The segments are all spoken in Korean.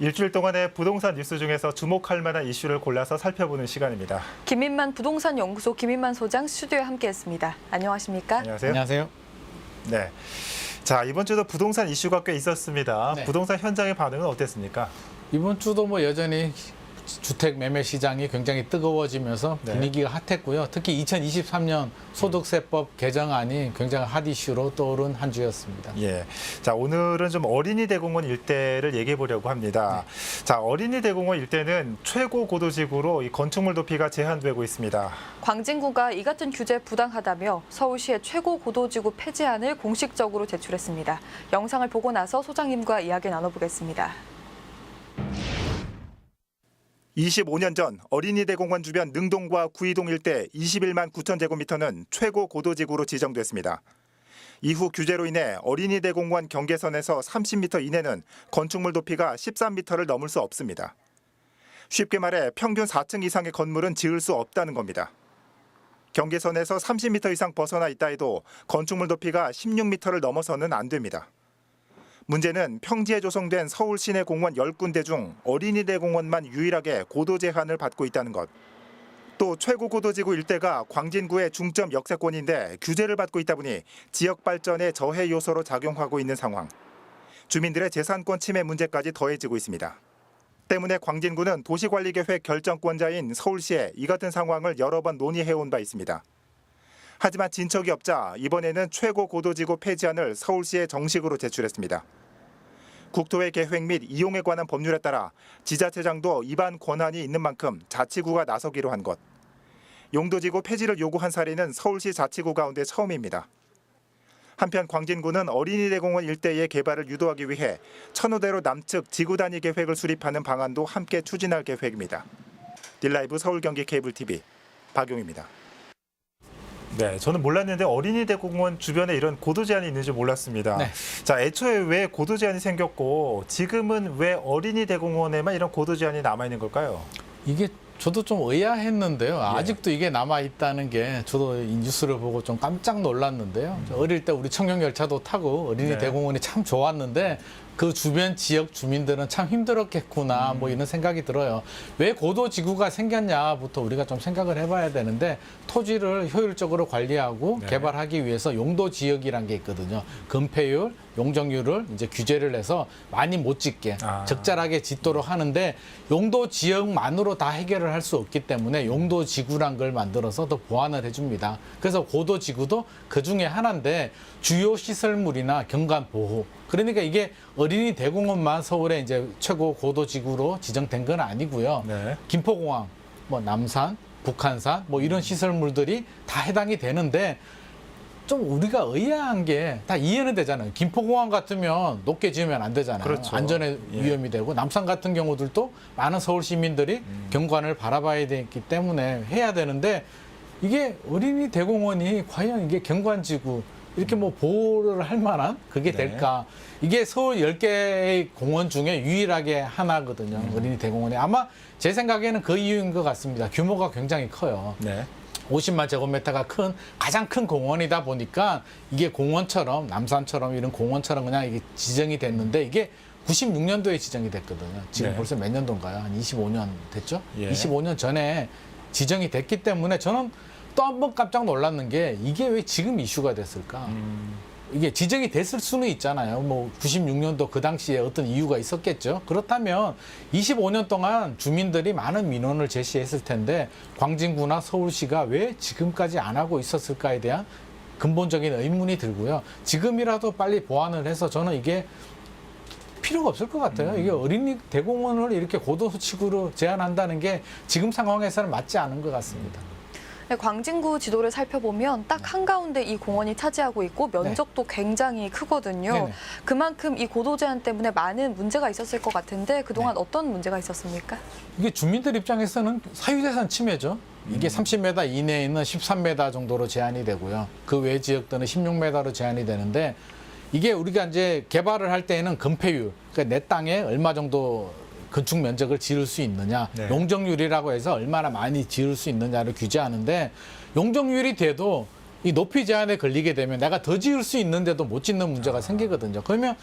일주일 동안의 부동산 뉴스 중에서 주목할 만한 이슈를 골라서 살펴보는 시간입니다. 김인만 부동산 연구소 김인만 소장 스튜디오에 함께했습니다. 안녕하십니까? 안녕하세요. 안녕하세요. 네. 자 이번 주도 부동산 이슈가 꽤 있었습니다. 네. 부동산 현장의 반응은 어땠습니까? 이번 주도 뭐 여전히 주택 매매 시장이 굉장히 뜨거워지면서 네. 분위기가 핫했고요. 특히 2023년 소득세법 개정안이 굉장히 핫 이슈로 떠오른 한 주였습니다. 예. 자 오늘은 좀 어린이 대공원 일대를 얘기해 보려고 합니다. 자 어린이 대공원 일대는 최고 고도지구로 이 건축물 높이가 제한되고 있습니다. 광진구가 이 같은 규제 부당하다며 서울시의 최고 고도지구 폐지안을 공식적으로 제출했습니다. 영상을 보고 나서 소장님과 이야기 나눠보겠습니다. 25년 전 어린이 대공원 주변 능동과 구이동 일대 21만 9천 제곱미터는 최고 고도지구로 지정됐습니다. 이후 규제로 인해 어린이 대공원 경계선에서 30m 이내는 건축물 높이가 13m를 넘을 수 없습니다. 쉽게 말해 평균 4층 이상의 건물은 지을 수 없다는 겁니다. 경계선에서 30m 이상 벗어나 있다 해도 건축물 높이가 16m를 넘어서는 안 됩니다. 문제는 평지에 조성된 서울 시내 공원 10군데 중 어린이대 공원만 유일하게 고도 제한을 받고 있다는 것. 또 최고 고도지구 일대가 광진구의 중점 역세권인데 규제를 받고 있다 보니 지역 발전의 저해 요소로 작용하고 있는 상황. 주민들의 재산권 침해 문제까지 더해지고 있습니다. 때문에 광진구는 도시관리계획 결정권자인 서울시에 이 같은 상황을 여러 번 논의해온 바 있습니다. 하지만 진척이 없자 이번에는 최고 고도지구 폐지안을 서울시에 정식으로 제출했습니다. 국토의 계획 및 이용에 관한 법률에 따라 지자체장도 입안 권한이 있는 만큼 자치구가 나서기로 한 것. 용도지구 폐지를 요구한 사례는 서울시 자치구 가운데 처음입니다. 한편 광진구는 어린이대공원 일대의 개발을 유도하기 위해 천호대로 남측 지구 단위 계획을 수립하는 방안도 함께 추진할 계획입니다. 딜라이브 서울 경기 케이블 TV 박용입니다. 네, 저는 몰랐는데 어린이 대공원 주변에 이런 고도 제한이 있는지 몰랐습니다. 네. 자, 애초에 왜 고도 제한이 생겼고 지금은 왜 어린이 대공원에만 이런 고도 제한이 남아 있는 걸까요? 이게 저도 좀 의아했는데요. 예. 아직도 이게 남아 있다는 게 저도 이 뉴스를 보고 좀 깜짝 놀랐는데요. 저 어릴 때 우리 청년 열차도 타고 어린이 네. 대공원이 참 좋았는데 그 주변 지역 주민들은 참 힘들었겠구나 음. 뭐 이런 생각이 들어요. 왜 고도 지구가 생겼냐부터 우리가 좀 생각을 해봐야 되는데 토지를 효율적으로 관리하고 네. 개발하기 위해서 용도 지역이란 게 있거든요. 건폐율, 용적률을 이제 규제를 해서 많이 못 짓게 아. 적절하게 짓도록 하는데 용도 지역만으로 다 해결을 할 수 없기 때문에 용도 지구란 걸 만들어서 더 보완을 해줍니다. 그래서 고도 지구도 그 중에 하나인데 주요 시설물이나 경관 보호. 그러니까 이게 어린 이 대공원만 서울에 이제 최고 고도 지구로 지정된 건 아니고요. 네. 김포공항, 뭐 남산, 북한산 뭐 이런 시설물들이 다 해당이 되는데 좀 우리가 의아한 게 다 이해는 되잖아요. 김포공항 같으면 높게 지으면 안 되잖아요. 그렇죠. 안전에 예. 위험이 되고 남산 같은 경우들도 많은 서울 시민들이 음. 경관을 바라봐야 되기 때문에 해야 되는데 이게 어린이 대공원이 과연 이게 경관지구 이렇게 뭐 보호를 할 만한 그게 네. 될까? 이게 서울 10개의 공원 중에 유일하게 하나거든요. 음. 어린이 대공원이. 아마 제 생각에는 그 이유인 것 같습니다. 규모가 굉장히 커요. 네. 50만 제곱미터가 큰 가장 큰 공원이다 보니까 이게 공원처럼 남산처럼 이런 공원처럼 그냥 이게 지정이 됐는데 이게 96년도에 지정이 됐거든요. 지금 네. 벌써 몇 년도인가요? 한 25년 됐죠? 예. 25년 전에 지정이 됐기 때문에 저는 또 한 번 깜짝 놀랐는 게 이게 왜 지금 이슈가 됐을까? 음, 이게 지정이 됐을 수는 있잖아요. 뭐 96년도 그 당시에 어떤 이유가 있었겠죠. 그렇다면 25년 동안 주민들이 많은 민원을 제시했을 텐데 광진구나 서울시가 왜 지금까지 안 하고 있었을까에 대한 근본적인 의문이 들고요. 지금이라도 빨리 보완을 해서 저는 이게 필요가 없을 것 같아요. 이게 어린이 대공원을 이렇게 고도수칙으로 제한한다는 게 지금 상황에서는 맞지 않은 것 같습니다. 네, 광진구 지도를 살펴보면 딱 한가운데 이 공원이 차지하고 있고 면적도 굉장히 크거든요. 네네. 그만큼 이 고도 제한 때문에 많은 문제가 있었을 것 같은데 그동안 네. 어떤 문제가 있었습니까? 이게 주민들 입장에서는 사유재산 침해죠. 이게 30m 이내에 있는 13m 정도로 제한이 되고요. 그 외 지역들은 16m로 제한이 되는데 이게 우리가 이제 개발을 할 때에는 건폐율, 그러니까 내 땅에 얼마 정도 건축 면적을 지을 수 있느냐, 네. 용적률이라고 해서 얼마나 많이 지을 수 있느냐를 규제하는데 용적률이 돼도 이 높이 제한에 걸리게 되면 내가 더 지을 수 있는데도 못 짓는 문제가 생기거든요. 그러면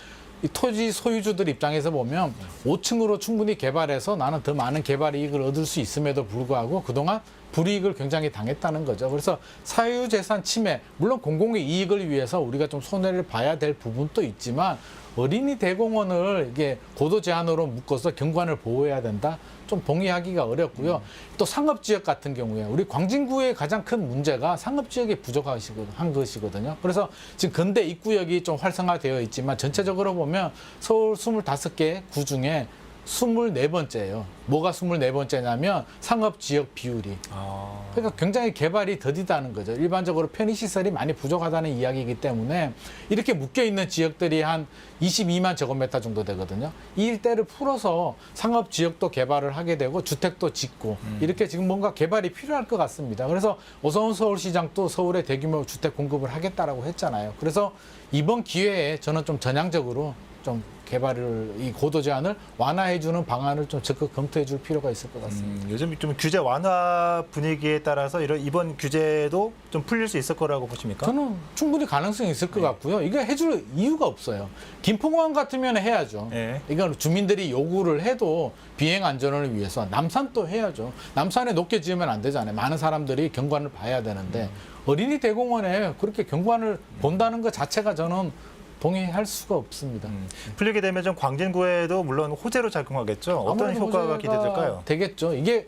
이 토지 소유주들 입장에서 보면 5층으로 충분히 개발해서 나는 더 많은 개발 이익을 얻을 수 있음에도 불구하고 그동안 불이익을 굉장히 당했다는 거죠. 그래서 사유재산 침해, 물론 공공의 이익을 위해서 우리가 좀 손해를 봐야 될 부분도 있지만 어린이 대공원을 이게 고도 제한으로 묶어서 경관을 보호해야 된다. 좀 동의하기가 어렵고요. 또 상업 지역 같은 경우에 우리 광진구의 가장 큰 문제가 상업 지역이 부족한 것이거든요. 그래서 지금 근대 입구역이 좀 활성화되어 있지만 전체적으로 보면 서울 25개 구 중에 24번째예요. 뭐가 24번째냐면 상업 지역 비율이. 아, 그러니까 굉장히 개발이 더디다는 거죠. 일반적으로 편의시설이 많이 부족하다는 이야기이기 때문에 이렇게 묶여 있는 지역들이 한 22만 제곱미터 정도 되거든요. 이 일대를 풀어서 상업 지역도 개발을 하게 되고 주택도 짓고 이렇게 지금 뭔가 개발이 필요할 것 같습니다. 그래서 오성훈 서울시장도 서울에 대규모 주택 공급을 하겠다라고 했잖아요. 그래서 이번 기회에 저는 좀 전향적으로 좀 개발을 이 고도 제한을 완화해주는 방안을 좀 적극 검토해줄 필요가 있을 것 같습니다. 음, 요즘 좀 규제 완화 분위기에 따라서 이런 이번 규제도 좀 풀릴 수 있을 거라고 보십니까? 저는 충분히 가능성이 있을 것 같고요. 이거 해줄 이유가 없어요. 김포공항 같으면 해야죠. 예. 이건 주민들이 요구를 해도 비행 안전을 위해서 남산도 해야죠. 남산에 높게 지으면 안 되잖아요. 많은 사람들이 경관을 봐야 되는데 어린이 대공원에 그렇게 경관을 본다는 것 자체가 저는 동의할 수가 없습니다. 음, 풀리게 되면 좀 광진구에도 물론 호재로 작용하겠죠. 어떤 효과가 기대될까요? 되겠죠. 이게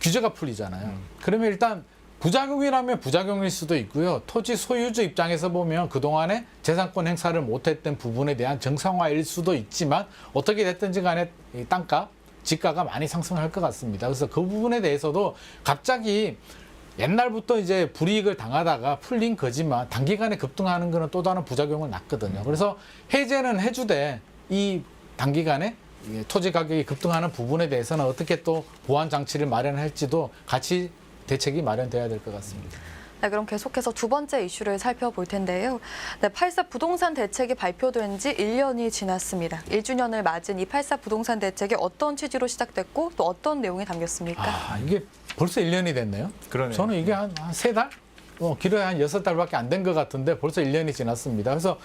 규제가 풀리잖아요. 그러면 일단 부작용이라면 부작용일 수도 있고요. 토지 소유주 입장에서 보면 그동안에 재산권 행사를 못했던 부분에 대한 정상화일 수도 있지만 어떻게 됐든지 간에 이 땅값, 집가가 많이 상승할 것 같습니다. 그래서 그 부분에 대해서도 갑자기 옛날부터 이제 불이익을 당하다가 풀린 거지만 단기간에 급등하는 거는 또 다른 부작용은 났거든요. 그래서 해제는 해주되 이 단기간에 토지 가격이 급등하는 부분에 대해서는 어떻게 또 보완 장치를 마련할지도 같이 대책이 마련돼야 될 것 같습니다. 네, 그럼 계속해서 두 번째 이슈를 살펴볼 텐데요. 네, 84 부동산 대책이 발표된 지 1년이 지났습니다. 1주년을 맞은 이 84 부동산 대책이 어떤 취지로 시작됐고 또 어떤 내용이 담겼습니까? 아, 이게 벌써 1년이 됐네요. 그러네요. 저는 이게 한 세 달? 어, 길어야 한 여섯 달밖에 안 된 것 같은데 벌써 1년이 지났습니다. 그래서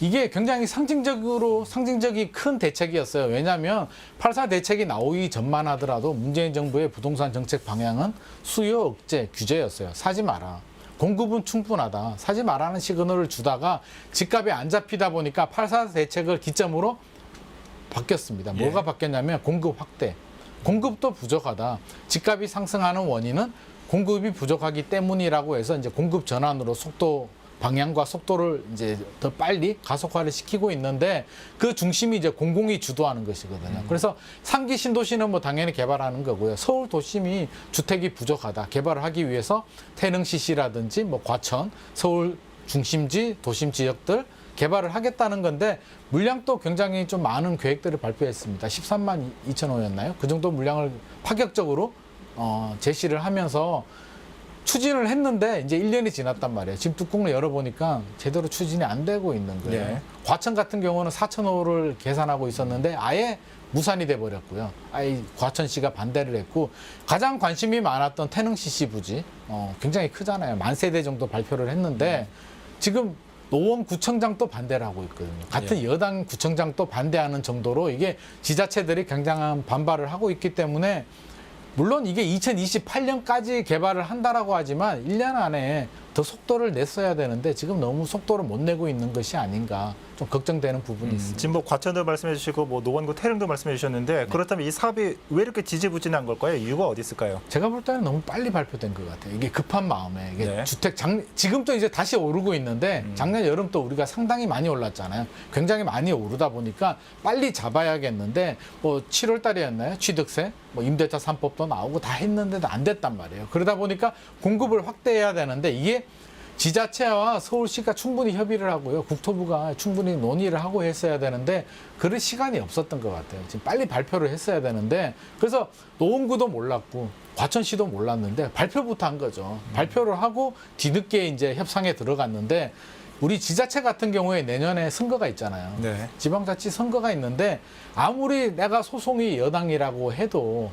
이게 굉장히 상징적으로 상징적인 큰 대책이었어요. 왜냐하면 84 대책이 나오기 전만 하더라도 문재인 정부의 부동산 정책 방향은 수요 억제 규제였어요. 사지 마라. 공급은 충분하다. 사지 말라는 시그널을 주다가 집값이 안 잡히다 보니까 84 대책을 기점으로 바뀌었습니다. 예. 뭐가 바뀌었냐면 공급 확대. 공급도 부족하다. 집값이 상승하는 원인은 공급이 부족하기 때문이라고 해서 이제 공급 전환으로 속도 방향과 속도를 이제 더 빨리 가속화를 시키고 있는데 그 중심이 이제 공공이 주도하는 것이거든요. 그래서 상기 신도시는 뭐 당연히 개발하는 거고요. 서울 도심이 주택이 부족하다. 개발을 하기 위해서 태릉시시라든지 뭐 과천, 서울 중심지 도심 지역들 개발을 하겠다는 건데 물량도 굉장히 좀 많은 계획들을 발표했습니다. 13만 2천 호였나요? 그 정도 물량을 파격적으로 어, 제시를 하면서 추진을 했는데 이제 1년이 지났단 말이에요. 지금 뚜껑을 열어보니까 제대로 추진이 안 되고 있는 거예요. 네. 과천 같은 경우는 4천 호를 계산하고 있었는데 아예 무산이 돼 버렸고요. 아예 과천시가 반대를 했고 가장 관심이 많았던 태릉시시 부지 어, 굉장히 크잖아요. 만 세대 정도 발표를 했는데 지금 노원 구청장 도 반대를 하고 있거든요. 같은 여당 구청장 도 반대하는 정도로 이게 지자체들이 굉장한 반발을 하고 있기 때문에 물론 이게 2028년까지 개발을 한다라고 하지만 1년 안에 더 속도를 냈어야 되는데 지금 너무 속도를 못 내고 있는 것이 아닌가 좀 걱정되는 부분이 있습니다. 지금 뭐 과천도 말씀해 주시고 뭐 노원구 태릉도 말씀해 주셨는데 그렇다면 이 사업이 왜 이렇게 지지부진한 걸까요? 이유가 어디 있을까요? 제가 볼 때는 너무 빨리 발표된 것 같아요. 이게 급한 마음에 이게 네. 주택 작 지금도 이제 다시 오르고 있는데 작년 여름 또 우리가 상당히 많이 올랐잖아요. 굉장히 많이 오르다 보니까 빨리 잡아야겠는데 뭐 7월 달이었나요? 취득세, 뭐 임대차 3법도 나오고 다 했는데도 안 됐단 말이에요. 그러다 보니까 공급을 확대해야 되는데 이게 지자체와 서울시가 충분히 협의를 하고요. 국토부가 충분히 논의를 하고 했어야 되는데 그럴 시간이 없었던 것 같아요. 지금 빨리 발표를 했어야 되는데 그래서 노원구도 몰랐고 과천시도 몰랐는데 발표부터 한 거죠. 발표를 하고 뒤늦게 이제 협상에 들어갔는데 우리 지자체 같은 경우에 내년에 선거가 있잖아요. 네. 지방자치 선거가 있는데 아무리 내가 소송이 여당이라고 해도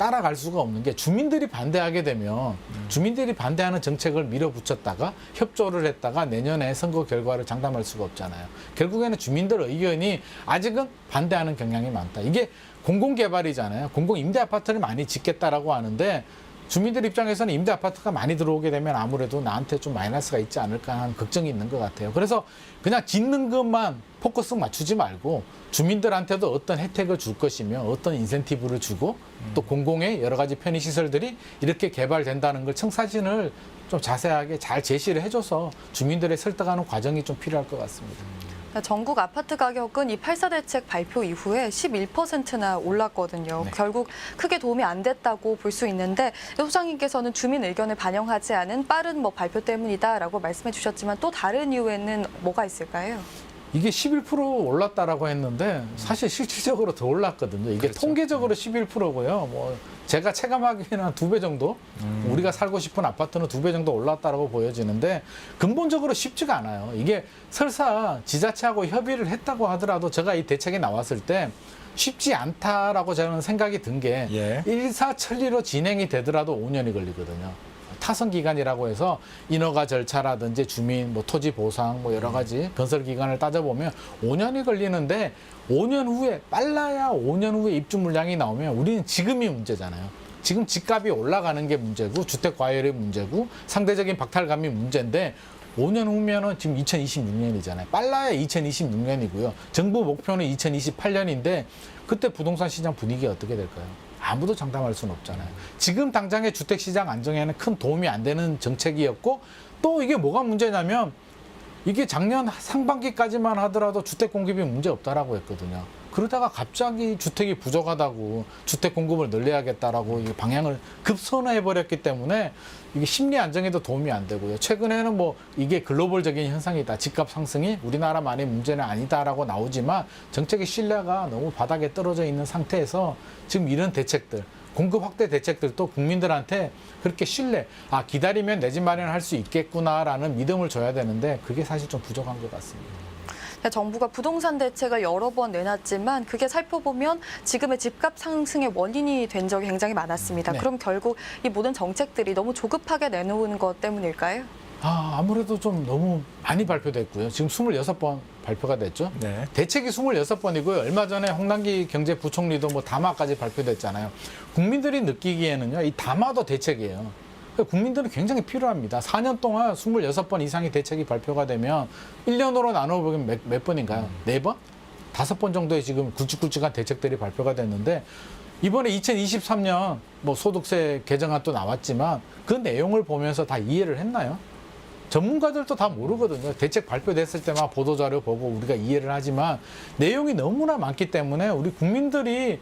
따라갈 수가 없는 게 주민들이 반대하게 되면 주민들이 반대하는 정책을 밀어붙였다가 협조를 했다가 내년에 선거 결과를 장담할 수가 없잖아요. 결국에는 주민들 의견이 아직은 반대하는 경향이 많다. 이게 공공개발이잖아요. 공공 임대 아파트를 많이 짓겠다라고 하는데 주민들 입장에서는 임대 아파트가 많이 들어오게 되면 아무래도 나한테 좀 마이너스가 있지 않을까 하는 걱정이 있는 것 같아요. 그래서 그냥 짓는 것만 포커스 맞추지 말고 주민들한테도 어떤 혜택을 줄 것이며 어떤 인센티브를 주고 또 공공의 여러 가지 편의 시설들이 이렇게 개발된다는 걸 청사진을 좀 자세하게 잘 제시를 해줘서 주민들의 설득하는 과정이 좀 필요할 것 같습니다. 네, 전국 아파트 가격은 이 8사 대책 발표 이후에 11%나 올랐거든요. 네. 결국 크게 도움이 안 됐다고 볼 수 있는데 소장님께서는 주민 의견을 반영하지 않은 빠른 뭐 발표 때문이다라고 말씀해 주셨지만 또 다른 이유에는 뭐가 있을까요? 이게 11% 올랐다라고 했는데 사실 실질적으로 더 올랐거든요. 이게 그렇죠. 통계적으로 11%고요. 뭐 제가 체감하기에는 한 두 배 정도 우리가 살고 싶은 아파트는 두 배 정도 올랐다라고 보여지는데 근본적으로 쉽지가 않아요. 이게 설사 지자체하고 협의를 했다고 하더라도 제가 이 대책이 나왔을 때 쉽지 않다라고 저는 생각이 든게 예. 일사천리로 진행이 되더라도 5년이 걸리거든요. 타선 기간이라고 해서 인허가 절차라든지 주민 뭐 토지 보상 뭐 여러 가지 건설 기간을 따져보면 5년이 걸리는데 5년 후에 빨라야 5년 후에 입주 물량이 나오면 우리는 지금이 문제잖아요. 지금 집값이 올라가는 게 문제고 주택 과열이 문제고 상대적인 박탈감이 문제인데 5년 후면은 지금 2026년이잖아요. 빨라야 2026년이고요. 정부 목표는 2028년인데 그때 부동산 시장 분위기 어떻게 될까요? 아무도 장담할 수는 없잖아요. 지금 당장의 주택 시장 안정에는 큰 도움이 안 되는 정책이었고 또 이게 뭐가 문제냐면 이게 작년 상반기까지만 하더라도 주택 공급이 문제 없다라고 했거든요. 그러다가 갑자기 주택이 부족하다고 주택 공급을 늘려야겠다라고 이 방향을 급선회해 버렸기 때문에 이게 심리 안정에도 도움이 안 되고요. 최근에는 뭐 이게 글로벌적인 현상이다. 집값 상승이 우리나라만의 문제는 아니다라고 나오지만 정책의 신뢰가 너무 바닥에 떨어져 있는 상태에서 지금 이런 대책들 공급 확대 대책들도 국민들한테 그렇게 신뢰, 아 기다리면 내 집 마련할 수 있겠구나라는 믿음을 줘야 되는데 그게 사실 좀 부족한 것 같습니다. 네, 정부가 부동산 대책을 여러 번 내놨지만 그게 살펴보면 지금의 집값 상승의 원인이 된 적이 굉장히 많았습니다. 네. 그럼 결국 이 모든 정책들이 너무 조급하게 내놓은 것 때문일까요? 아 아무래도 좀 너무 많이 발표됐고요. 지금 26번 발표가 됐죠. 네. 대책이 26번이고요. 얼마 전에 홍남기 경제부총리도 뭐 담화까지 발표됐잖아요. 국민들이 느끼기에는요, 이 담화도 대책이에요. 그러니까 국민들은 굉장히 필요합니다. 4년 동안 26번 이상의 대책이 발표가 되면 1년으로 나눠보면 몇, 몇 번인가요? 네 번? 다섯 번 정도의 지금 굵직굵직한 대책들이 발표가 됐는데 이번에 2023년 뭐 소득세 개정안도 나왔지만 그 내용을 보면서 다 이해를 했나요? 전문가들도 다 모르거든요. 대책 발표됐을 때만 보도자료 보고 우리가 이해를 하지만 내용이 너무나 많기 때문에 우리 국민들이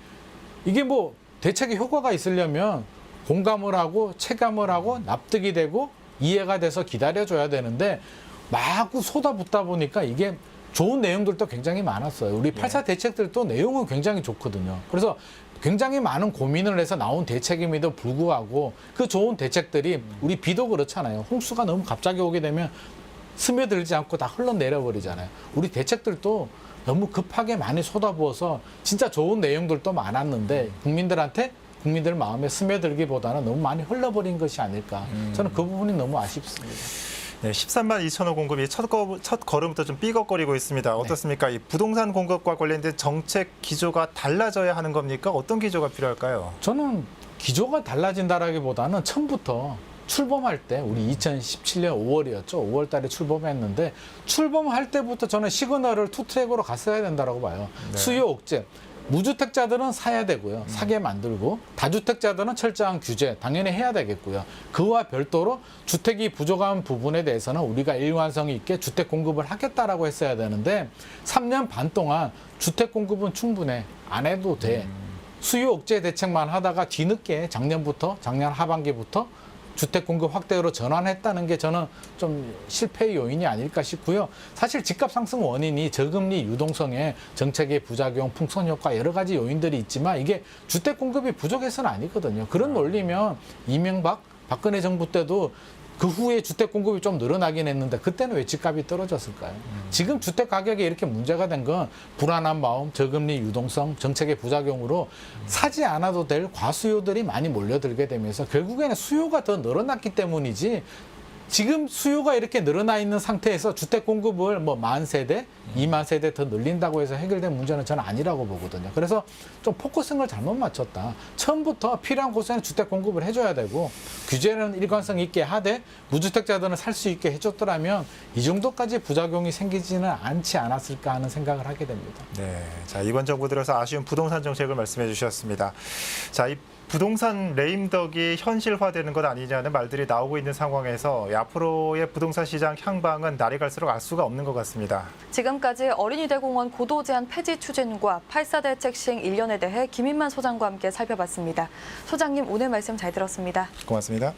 이게 뭐 대책의 효과가 있으려면 공감을 하고 체감을 하고 납득이 되고 이해가 돼서 기다려줘야 되는데 마구 쏟아붓다 보니까 이게 좋은 내용들도 굉장히 많았어요. 우리 8사 대책들도 내용은 굉장히 좋거든요. 그래서 굉장히 많은 고민을 해서 나온 대책임에도 불구하고 그 좋은 대책들이 우리 비도 그렇잖아요. 홍수가 너무 갑자기 오게 되면 스며들지 않고 다 흘러내려 버리잖아요. 우리 대책들도 너무 급하게 많이 쏟아부어서 진짜 좋은 내용들도 많았는데 국민들한테 국민들 마음에 스며들기보다는 너무 많이 흘러버린 것이 아닐까. 저는 그 부분이 너무 아쉽습니다. 네, 13만 2천 호 공급이 첫, 거, 첫 걸음부터 좀 삐걱거리고 있습니다. 어떻습니까? 이 부동산 공급과 관련된 정책 기조가 달라져야 하는 겁니까? 어떤 기조가 필요할까요? 저는 기조가 달라진다라기보다는 처음부터 출범할 때 우리 2017년 5월이었죠. 5월 달에 출범했는데 출범할 때부터 저는 시그널을 투트랙으로 갔어야 된다라고 봐요. 네. 수요 억제. 무주택자들은 사야 되고요. 사게 만들고 다주택자들은 철저한 규제 당연히 해야 되겠고요. 그와 별도로 주택이 부족한 부분에 대해서는 우리가 일관성 있게 주택 공급을 하겠다라고 했어야 되는데 3년 반 동안 주택 공급은 충분해 안 해도 돼. 수요 억제 대책만 하다가 뒤늦게 작년부터 작년 하반기부터 주택 공급 확대로 전환했다는 게 저는 좀 실패의 요인이 아닐까 싶고요. 사실 집값 상승 원인이 저금리 유동성의 정책의 부작용, 풍선 효과 여러 가지 요인들이 있지만 이게 주택 공급이 부족해서는 아니거든요. 그런 논리면 이명박 박근혜 정부 때도 그 후에 주택 공급이 좀 늘어나긴 했는데 그때는 왜 집값이 떨어졌을까요? 지금 주택 가격이 이렇게 문제가 된 건 불안한 마음, 저금리 유동성, 정책의 부작용으로 사지 않아도 될 과수요들이 많이 몰려들게 되면서 결국에는 수요가 더 늘어났기 때문이지 지금 수요가 이렇게 늘어나 있는 상태에서 주택 공급을 뭐 만 세대, 이만 세대 더 늘린다고 해서 해결된 문제는 저는 아니라고 보거든요. 그래서 좀 포커싱을 잘못 맞췄다. 처음부터 필요한 곳에는 주택 공급을 해줘야 되고 규제는 일관성 있게 하되 무주택자들은 살 수 있게 해줬더라면 이 정도까지 부작용이 생기지는 않지 않았을까 하는 생각을 하게 됩니다. 네. 자, 이번 정부 들어서 아쉬운 부동산 정책을 말씀해 주셨습니다. 자, 이 부동산 레임덕이 현실화되는 것 아니냐는 말들이 나오고 있는 상황에서 이 앞으로의 부동산 시장 향방은 날이 갈수록 알 수가 없는 것 같습니다. 지금까지 어린이대공원 고도 제한 폐지 추진과 8사 대책 시행 1년에 대해 김인만 소장과 함께 살펴봤습니다. 소장님 오늘 말씀 잘 들었습니다. 고맙습니다.